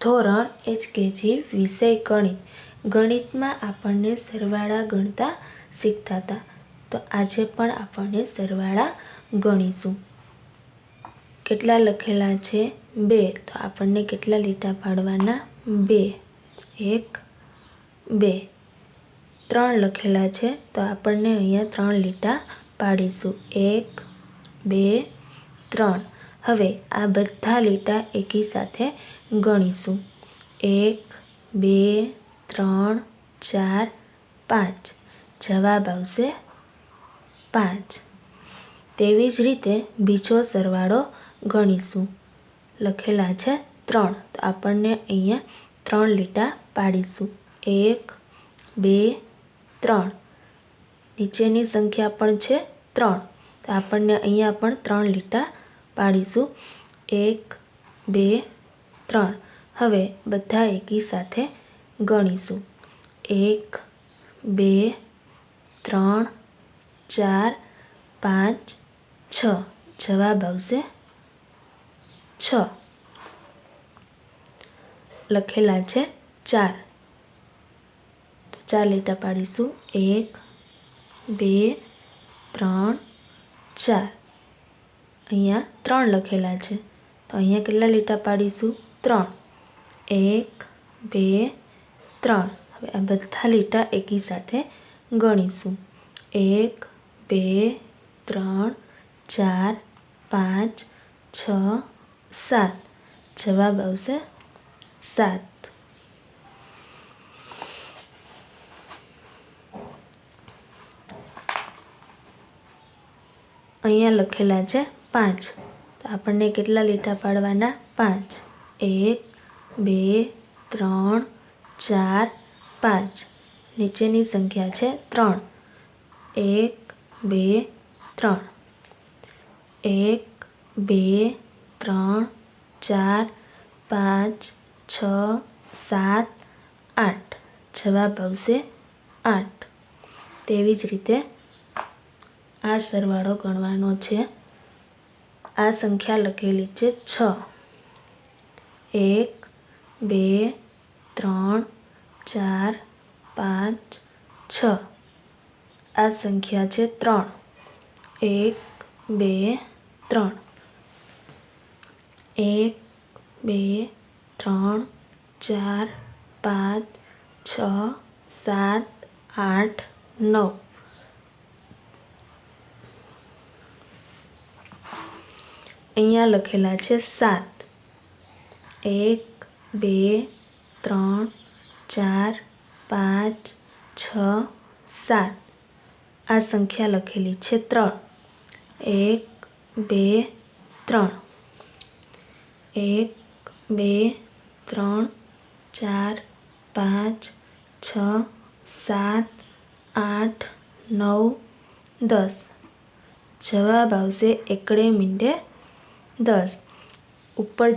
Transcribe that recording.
ધોરણ એચકેજી વિષય ગણિત. ગણિતમાં આપણને સરવાળા ગણતા શીખતા હતા તો આજે પણ આપણને સરવાળા ગણીશું. કેટલા લખેલા છે? બે. તો આપણને કેટલા લીટા પાડવાના? બે. એક, બે. ત્રણ લખેલા છે. તો આપણને અહીંયા ત્રણ લીટા પાડીશું. એક, બે, ત્રણ. હવે આ બધા લીટા એકી સાથે ગણીશું. એક, બે, ત્રણ, ચાર, પાંચ. જવાબ આવશે પાંચ. તેવી જ રીતે બીજો સરવાળો ગણીશું. લખેલા છે ત્રણ. તો આપણને અહીંયા ત્રણ લીટા પાડીશું. એક, બે, ત્રણ. નીચેની સંખ્યા પણ છે ત્રણ. તો આપણને અહીંયા પણ ત્રણ લીટા પાડીશું. એક, બે ત્રણ. હવે બધા એકી સાથે ગણીશું. એક, બે, ત્રણ, ચાર, પાંચ, છ. જવાબ આવશે છ. લખેલા છે ચાર. તો ચાર લીટા પાડીશું. એક, બે, ત્રણ, ચાર. અહીંયા ત્રણ લખેલા છે. તો અહીંયા કેટલા લીટા પાડીશું? ત્રણ. એક, બે, ત્રણ. હવે આ બધા લીટા એકી સાથે ગણીશું. એક, બે, ત્રણ, ચાર, પાંચ, છ, સાત. જવાબ આવશે સાત. અહીંયા લખેલા છે પાંચ. આપણને કેટલા લીટા પાડવાના? પાંચ. એક, બે, ત્રણ, ચાર, પાંચ. નીચેની સંખ્યા છે ત્રણ. એક, બે, ત્રણ. એક, બે, ત્રણ, ચાર, પાંચ, છ, સાત, આઠ. જવાબ આવશે આઠ. તેવી જ રીતે આ સરવાળો ગણવાનો છે. આ સંખ્યા લખેલી છે છ. એક, બે, ત્રણ, ચાર, પાંચ, છ. આ સંખ્યા છે ત્રણ. એક, બે, ત્રણ. એક, બે, ત્રણ, ચાર, પાંચ, છ, સાત, આઠ, નવ. અહીંયા લખેલા છે સાત. એક, બે, ત્રણ, ચાર, પાંચ, છ, સાત. આ સંખ્યા લખેલી છે ત્રણ. એક, બે, ત્રણ. એક, બે, ત્રણ, ચાર, પાંચ, છ, સાત, આઠ, નવ, દસ. જવાબ આવશે એકડે મીંડે દસ. ઉપર